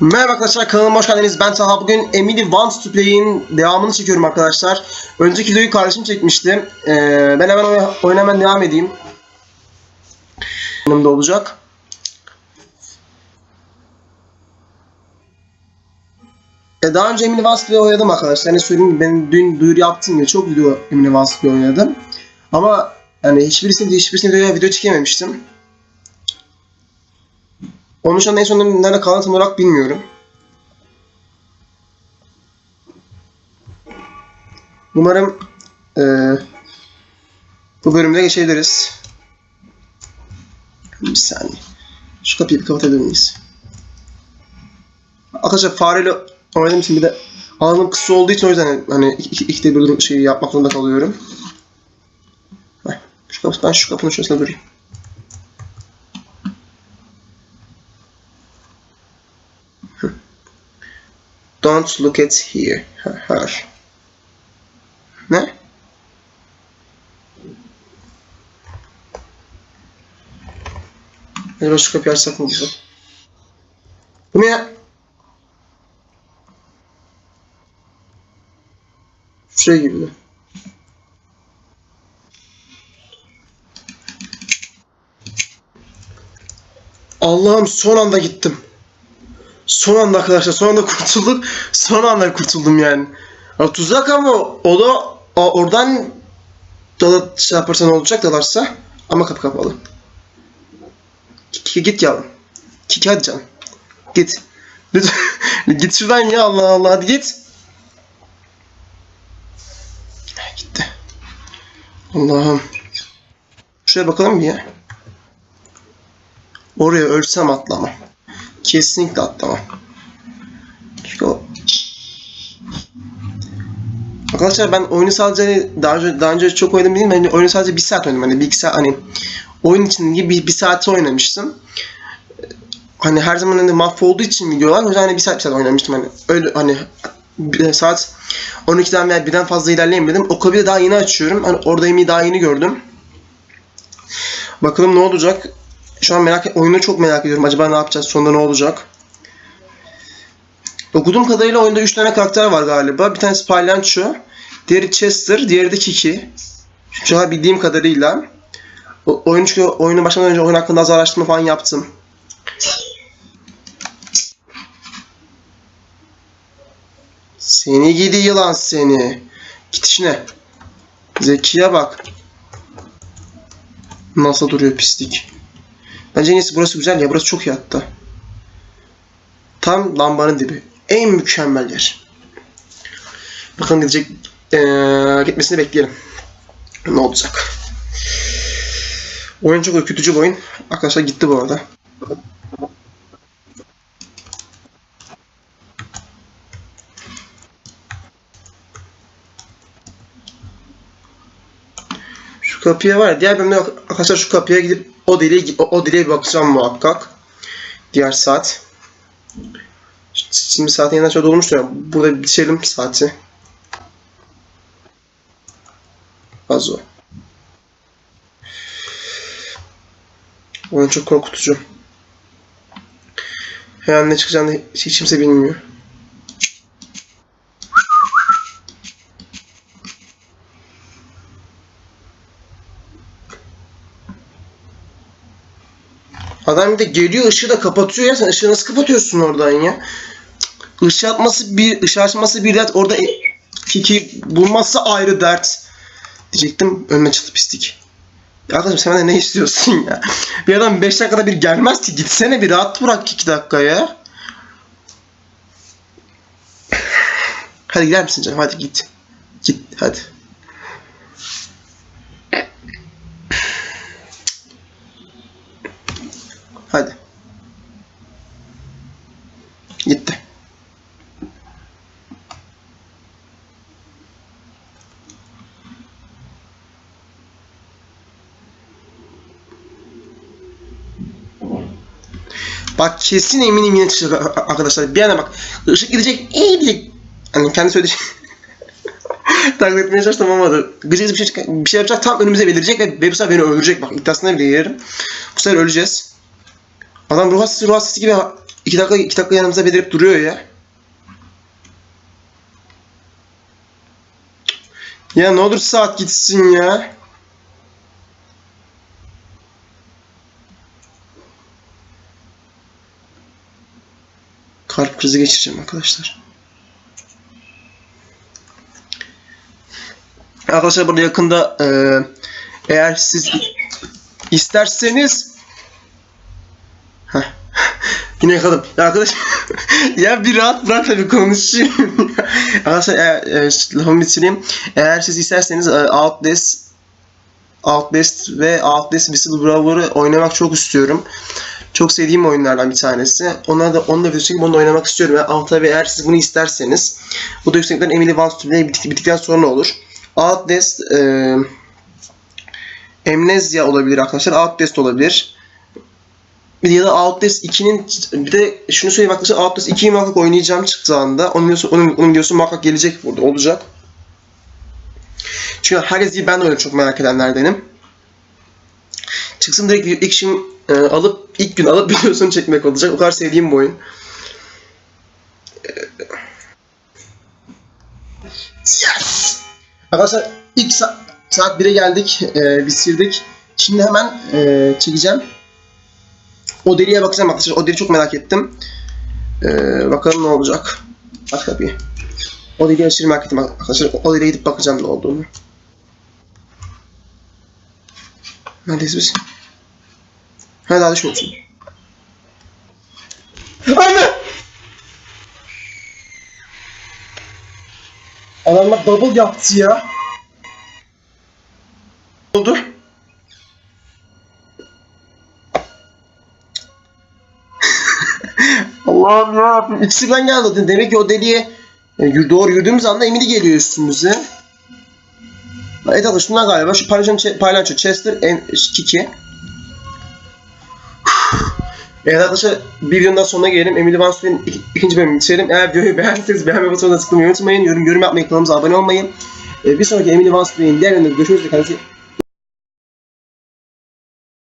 Merhaba arkadaşlar kanalıma hoş geldiniz. Ben Talha. Bugün Emily Wants to Play'in devamını çekiyorum arkadaşlar. Önceki videoyu kardeşim çekmişti. Ee, ben hemen oyuna, hemen devam edeyim. Yanımda olacak. E, daha önce Emily Wants to Play oynadım arkadaşlar. Yani söyleyeyim gibi ben dün duyuru yaptım ya çok video Emily Wants to Play oynadım. Ama yani hiçbirisini hiçbirisini videoya video çekememiştim. Onun şu an en son nerede kalan tam olarak bilmiyorum. Umarım eee, bu bölümde geçebiliriz. Bir saniye. Şu kapıyı bir kapatabilir miyiz? Arkadaşlar fareyle oynadığım için bir de alanım kısa olduğu için o yüzden hani iki, ikide bir şey yapmak zorunda kalıyorum. Şu kapı, ben şu kapının şurasına durayım. Don't look at here. Her. Ne? Acaba şu kapıyı açsak? Bu ne? Şey gibi. Allah'ım son anda gittim. Son anda arkadaşlar son anda kurtulduk. Son anda kurtuldum yani. Ya tuzak ama o da o- oradan dala şey yaparsa ne olacak dalarsa ama kapı kapalı. Git, git yavrum. Git hadi canım. Git. Git şuradan ya Allah Allah hadi git. Gitti. Allah'ım. Şuraya bakalım bir ya. Oraya ölsem atlamam. Kesinlikle atlamam. Çünkü o... Arkadaşlar ben oyunu sadece hani daha önce, daha önce çok oynadım değil mi? Hani oyunu sadece bir saat oynadım. Hani bir saat hani oyun için gibi bir, bir saate oynamıştım. Hani her zaman hani mahvolduğu için videolar o yüzden hani bir saat bir saat oynamıştım hani öyle hani bir saat 12'den veya birden fazla ilerleyemedim. O kabili daha yeni açıyorum. Hani orada daha yeni gördüm. Bakalım ne olacak. Şu an merak oyunu çok merak ediyorum. Acaba ne yapacağız? Sonunda ne olacak? Okuduğum kadarıyla oyunda 3 tane karakter var galiba. Bir tanesi Palyanço, diğeri Chester, diğeri de Kiki. Şu an bildiğim kadarıyla. Oyun çünkü oyunu başlamadan önce oyun hakkında az araştırma falan yaptım. Seni gidi yılan seni. Git. Zekiye bak. Nasıl duruyor pislik. Bence en burası güzel ya. Burası çok iyi hatta. Tam lambanın dibi. En mükemmel yer. Bakalım gidecek eee, gitmesini bekleyelim. Ne olacak? Oyun çok ürkütücü bir oyun. Arkadaşlar gitti bu arada. Şu kapıya var. ya, Diğer bölümde arkadaşlar şu kapıya gidip o deliğe, o, o deliğe bakacağım muhakkak. Diğer saat. Şimdi saatin yanına şöyle dolmuştur ya. Burada bitirelim saati. Az o. Oyun çok korkutucu. Her an ne çıkacağını hiç kimse bilmiyor. Adam bir de geliyor ışığı da kapatıyor ya. Sen ışığı nasıl kapatıyorsun oradan ya? Işığı atması bir, ışığı açması bir dert. Orada e- Kiki bulması ayrı dert. Diyecektim önüme çıktı pislik. Ya arkadaşım sen benden ne istiyorsun ya? Bir adam 5 dakikada bir gelmez ki. Gitsene bir rahat bırak 2 dakika ya. Hadi gider misin canım? Hadi git. Git. Hadi. Gitti. Bak kesin eminim yine çıkacak arkadaşlar. Bir yana bak. Işık gidecek. iyi diyecek. Hani kendi söyleyecek. Taklit etmeye çalıştım olmadı. Gıcık bir şey, bir şey yapacak tam önümüze belirecek ve, ve bu sefer beni öldürecek. Bak iddiasına bile yerim. Bu sefer öleceğiz. Adam ruh hastası ruh hastası gibi iki dakika iki dakika yanımıza belirip duruyor ya. Ya ne olur saat gitsin ya. Krizi geçireceğim arkadaşlar. Arkadaşlar burada yakında e, eğer siz isterseniz Heh. Yine yakaladım. Ya arkadaş ya bir rahat bırak da bir konuşayım. arkadaşlar eğer, e, lafımı bitireyim. Eğer siz isterseniz e, Outlast Outlast ve Outlast Whistleblower'ı oynamak çok istiyorum. Çok sevdiğim oyunlardan bir tanesi. Ona da onunla bir şekilde onu oynamak istiyorum. Yani, ama tabii eğer siz bunu isterseniz bu da yüksekten Emily Van Studi'ye bitik, bittikten sonra olur. Outlast e, Amnesia olabilir arkadaşlar. Outlast olabilir. Ya da Outlast 2'nin bir de şunu söyleyeyim arkadaşlar Outlast 2'yi muhakkak oynayacağım çıktığı anda. Onun videosu, onun, onun videosu muhakkak gelecek burada olacak. Çünkü herkes gibi ben de öyle çok merak edenlerdenim. Çıksın direkt ilk işim e, alıp ilk gün alıp videosunu çekmek olacak. O kadar sevdiğim bu oyun. Yes! Arkadaşlar ilk sa- saat 1'e geldik. E, bitirdik. Şimdi hemen e, çekeceğim. O deliğe bakacağım arkadaşlar. O deliği çok merak ettim. E, bakalım ne olacak. Aç kapıyı. O deliği aşırı merak ettim arkadaşlar. O deliğe gidip bakacağım ne olduğunu. Neredeyiz biz? Ha daha düşmüyorsun. Anne! Adamlar double yaptı ya. Ne oldu? Allah'ım ya Rabbim. İkisi ben geldi. Demek ki o deliğe e, doğru yürüdüğümüz anda Emily geliyor üstümüze. Arkadaşlar şunlar galiba. Şu paylaşan paylaşan Chester en Kiki. Evet arkadaşlar bir videonun daha sonuna gelelim. Emily Van Study'nin ik- ikinci bölümünü bitirelim. Eğer videoyu beğendiyseniz beğenme butonuna tıklamayı unutmayın. Yorum, yorum yapmayı, kanalımıza abone olmayı. Ee, bir sonraki Emily Van Study'nin diğer bölümünde görüşmek üzere.